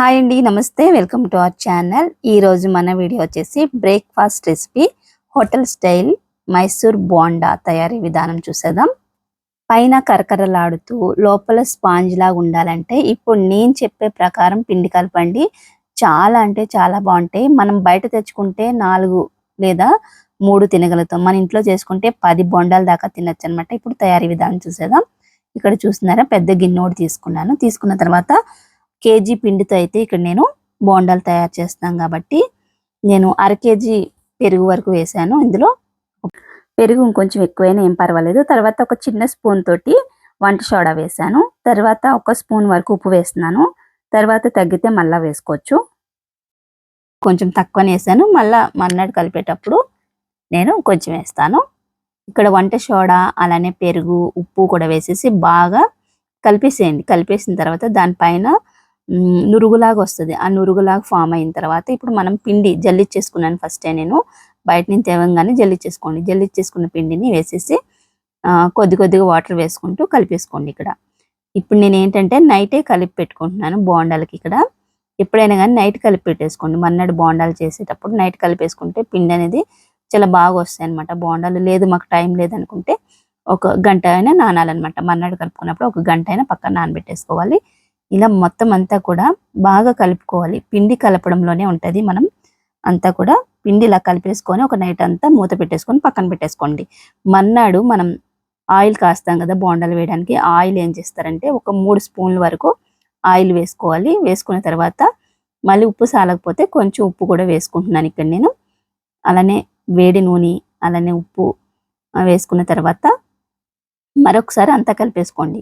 Hi అండి నమస్తే. Welcome to our channel. ఈ రోజు మన వీడియో వచ్చేసి breakfast recipe hotel style Mysore bonda తయారీ విధానం చూసేద్దాం. పైన కరకరలాడుతూ లోపల స్పాంజ్ లాగా ఉండాలంటే ఇప్పుడు నేను చెప్పే ప్రకారం పిండి కలపండి. చాలా అంటే చాలా బాగుంటాయి. మనం బయట తెచ్చుకుంటే నాలుగు లేదా మూడు తినగలుగుతాం. మన ఇంట్లో చేసుకుంటే పది బొండాల దాకా తినొచ్చు అనమాట ఇప్పుడు తయారీ విధానం చూసేద్దాం. ఇక్కడ చూస్తున్నారా? పెద్ద గిన్నె ఒకటి తీసుకున్నాను. తీసుకున్న తర్వాత కేజీ పిండితో అయితే ఇక్కడ నేను బోండాలు తయారు చేస్తాను కాబట్టి నేను అర కేజీ పెరుగు వరకు వేసాను. ఇందులో పెరుగు ఇంకొంచెం ఎక్కువైనా ఏం పర్వాలేదు. తర్వాత ఒక చిన్న స్పూన్ తోటి వంట సోడా వేసాను. తర్వాత ఒక స్పూన్ వరకు ఉప్పు వేస్తున్నాను. తర్వాత తగ్గితే మళ్ళీ వేసుకోవచ్చు. కొంచెం తక్కువనే వేసాను. మళ్ళీ మన్నాడు కలిపేటప్పుడు నేను కొంచెం వేస్తాను. ఇక్కడ వంట సోడా అలానే పెరుగు ఉప్పు కూడా వేసేసి బాగా కలిపేసేయండి. కలిపేసిన తర్వాత దానిపైన నురుగులాగా వస్తుంది. ఆ నురుగులాగా ఫామ్ అయిన తర్వాత ఇప్పుడు మనం పిండి జల్లిచ్చేసుకున్నాను ఫస్టే నేను. బయట నుంచి తేవంగానే జల్లిచ్చేసుకోండి. జల్లిచ్చేసుకున్న పిండిని వేసేసి కొద్ది కొద్దిగా వాటర్ వేసుకుంటూ కలిపేసుకోండి ఇక్కడ. ఇప్పుడు నేను ఏంటంటే నైటే కలిపి పెట్టుకుంటున్నాను బోండాలకి ఇక్కడ. ఎప్పుడైనా కానీ నైట్ కలిపి పెట్టేసుకోండి. మర్నాడు బోండాలు చేసేటప్పుడు నైట్ కలిపేసుకుంటే పిండి అనేది చాలా బాగా వస్తాయి అనమాట బోండాలు లేదు మాకు టైం లేదనుకుంటే ఒక గంట అయినా నానాలన్నమాట. మర్నాడు కలుపుకున్నప్పుడు ఒక గంట అయినా పక్కన నానబెట్టేసుకోవాలి. ఇలా మొత్తం అంతా కూడా బాగా కలుపుకోవాలి. పిండి కలపడంలోనే ఉంటుంది మనం. అంతా కూడా పిండి ఇలా కలిపేసుకొని ఒక నైట్ అంతా మూత పెట్టేసుకొని పక్కన పెట్టేసుకోండి. మర్నాడు మనం ఆయిల్ కాస్తాం కదా బోండాలు వేయడానికి. ఆయిల్ ఏం చేస్తారంటే ఒక మూడు స్పూన్ల వరకు ఆయిల్ వేసుకోవాలి. వేసుకున్న తర్వాత మళ్ళీ ఉప్పు సాలకపోతే కొంచెం ఉప్పు కూడా వేసుకుంటున్నాను ఇక్కడ నేను. అలానే వేడి నూనె అలానే ఉప్పు వేసుకున్న తర్వాత మరొకసారి అంతా కలిపేసుకోండి.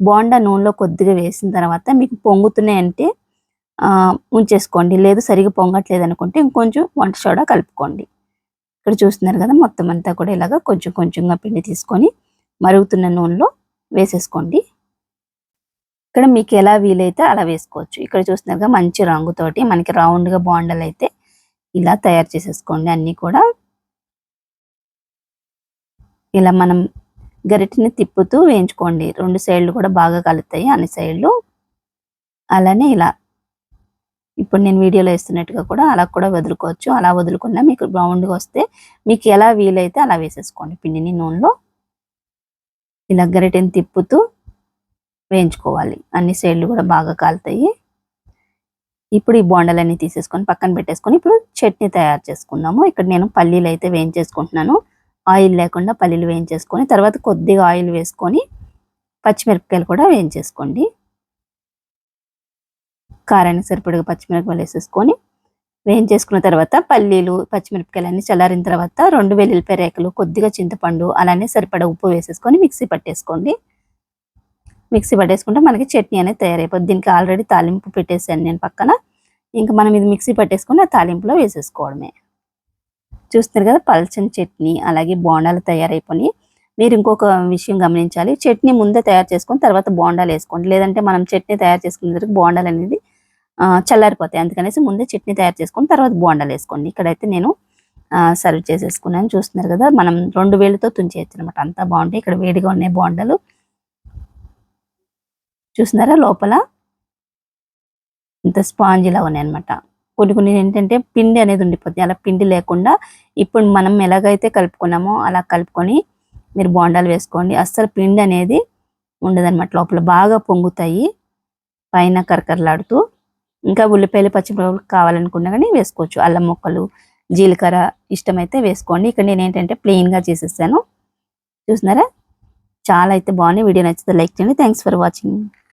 బోండా నూనెలో కొద్దిగా వేసిన తర్వాత మీకు పొంగుతున్నాయంటే ఆ, ఉంచేసుకోండి. లేదు సరిగా పొంగట్లేదు అనుకుంటే ఇంకొంచెం వంట సోడా కలుపుకోండి. ఇక్కడ చూస్తున్నారు కదా మొత్తం అంతా కూడా ఇలాగా కొంచెం కొంచెంగా పిండి తీసుకొని మరుగుతున్న నూనెలో వేసేసుకోండి. ఇక్కడ మీకు ఎలా వీలైతే అలా వేసుకోవచ్చు. ఇక్కడ చూస్తున్నారుగా మంచి రంగుతోటి మనకి రౌండ్గా బాండలు అయితే ఇలా తయారు చేసేసుకోండి. అన్నీ కూడా ఇలా మనం గరిటెని తిప్పుతూ వేయించుకోండి. రెండు సైడ్లు కూడా బాగా కలుతాయి. అన్ని సైడ్లు అలానే ఇలా. ఇప్పుడు నేను వీడియోలో వేస్తున్నట్టుగా కూడా అలా కూడా వదులుకోవచ్చు. అలా వదులుకున్నా మీకు రౌండ్గా వస్తే మీకు ఎలా వీలైతే అలా వేసేసుకోండి. పిండిని నూనెలో ఇలా గరిటెని తిప్పుతూ వేయించుకోవాలి. అన్ని సైడ్లు కూడా బాగా కాలుతాయి. ఇప్పుడు ఈ బోండాలన్నీ తీసేసుకొని పక్కన పెట్టేసుకొని ఇప్పుడు చట్నీ తయారు చేసుకుందాము. ఇక్కడ నేను పల్లీలు అయితే వేయించేసుకుంటున్నాను. ఆయిల్ లేకుండా పల్లీలు వేయించేసుకొని తర్వాత కొద్దిగా ఆయిల్ వేసుకొని పచ్చిమిరపకాయలు కూడా వేయించేసుకోండి. కారానికి సరిపడగా పచ్చిమిరపకాయలు వేసేసుకొని వేయించేసుకున్న తర్వాత పల్లీలు పచ్చిమిరపకాయలు అన్ని చల్లారిన తర్వాత రెండు వెల్లుల్లిపాయ రేకలు కొద్దిగా చింతపండు అలానే సరిపడా ఉప్పు వేసేసుకొని మిక్సీ పట్టేసుకోండి. మిక్సీ పట్టేసుకుంటే మనకి చట్నీ అనేది తయారైపోద్ది. దీనికి ఆల్రెడీ తాలింపు పెట్టేసాను నేను పక్కన. ఇంకా మనం ఇది మిక్సీ పట్టేసుకుని ఆ తాలింపులో వేసేసుకోవడమే. చూస్తున్నారు కదా పల్చని చట్నీ అలాగే బోండాలు తయారైపోయి మీరు ఇంకొక విషయం గమనించాలి చట్నీ ముందే తయారు చేసుకొని తర్వాత బోండాలు వేసుకోండి. లేదంటే మనం చట్నీ తయారు చేసుకున్న దగ్గర బోండాలు అనేది చల్లారిపోతాయి. అందుకనేసి ముందే చట్నీ తయారు చేసుకొని తర్వాత బోండాలు వేసుకోండి. ఇక్కడైతే నేను సర్వ్ చేసేసుకున్నాను. చూస్తున్నారు కదా మనం రెండు వేలతో తుంచేయచ్చు అనమాట అంతా బాగుంటాయి. ఇక్కడ వేడిగా ఉన్నాయి బోండాలు. చూస్తున్నారా లోపల? ఇంత స్పాంజిలా ఉన్నాయి అనమాట కొన్ని కొన్ని ఏంటంటే పిండి అనేది ఉండిపోతుంది అలా పిండి లేకుండా ఇప్పుడు మనం ఎలాగైతే కలుపుకున్నామో అలా కలుపుకొని మీరు బోండాలు వేసుకోండి. అస్సలు పిండి అనేది ఉండదన్నమాట. లోపల బాగా పొంగుతాయి. పైన కరకరలాడుతూ ఇంకా ఉల్లిపాయలు పచ్చిమిరపకాయలు కావాలనుకున్నా కానీ వేసుకోవచ్చు. అల్లం ముక్కలు జీలకర్ర ఇష్టమైతే వేసుకోండి. ఇక్కడ నేను ఏంటంటే ప్లెయిన్గా చేసేసాను. చూసినారా? చాలా అయితే బాగున్నాయి. వీడియో నచ్చితే లైక్ చేయండి. Thanks for watching.